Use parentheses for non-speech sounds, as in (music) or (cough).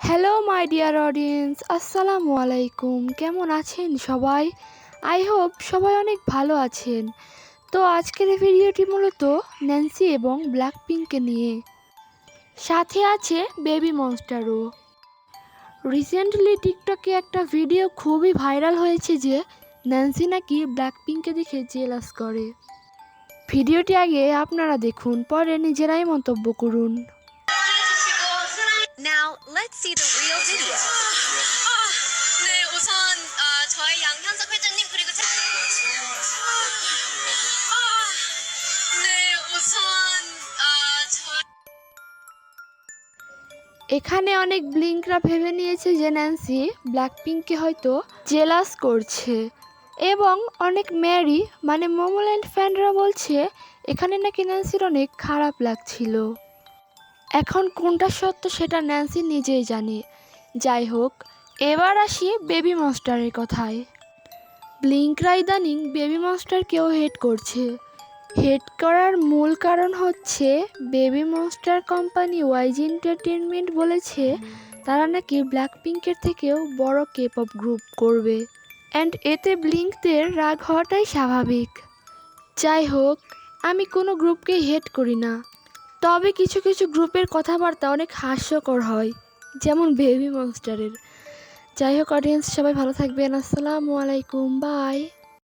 Hello my dear audience আসসালামু আলাইকুম কেমন আছেন সবাই? আই হোপ সবাই অনেক ভালো আছেন। তো আজকের ভিডিওটি মূলত ন্যান্সি এবং ব্ল্যাক পিঙ্ককে নিয়ে। সাথে আছে বেবি মনস্টারও রিসেন্টলি টিকটকে একটা ভিডিও খুবই ভাইরাল হয়েছে যে ন্যান্সি নাকি ব্ল্যাক পিঙ্ককে দেখে জেলাস করে। ভিডিওটি আগে আপনারা দেখুন, পরে নিজেরাই মন্তব্য করুন। Now, let's see the real video. (gasps) 네, 우선 아, 저희 양현석 회장님 그리고 제... 아, 네, 우선 아, 저... এখানে অনেক ব্লিঙ্করা ভেবে নিয়েছে যে ন্যান্সি ব্ল্যাক পিঙ্ককে হয়তো জেলাস করছে এবং অনেক ম্যারি মানে মোমোল্যান্ড ফ্যানরা বলছে এখানে নাকি ন্যান্সির অনেক খারাপ লাগছিল এখন কোনটা সত্য সেটা ন্যান্সি নিজেই জানে। যাই হোক এবার আসি বেবি মনস্টারের কথায়। ব্লিঙ্করা ইদানিং বেবি মনস্টারকেও হেড করছে। হেড করার মূল কারণ হচ্ছে baby monster company YG entertainment বলেছে তারা নাকি ব্ল্যাক পিঙ্কের থেকেও বড় কে পপ গ্রুপ করবে। অ্যান্ড এতে ব্লিঙ্কদের রাগ হওয়াটাই স্বাভাবিক। যাই হোক আমি কোনো গ্রুপকেই হেড করি না। তবে কিছু কিছু গ্রুপের কথাবার্তা অনেক হাস্যকর হয়, যেমন বেবি মনস্টারের যাই হোক অডিয়েন্স সবাই ভালো থাকবেন। আসসালামু আলাইকুম বাই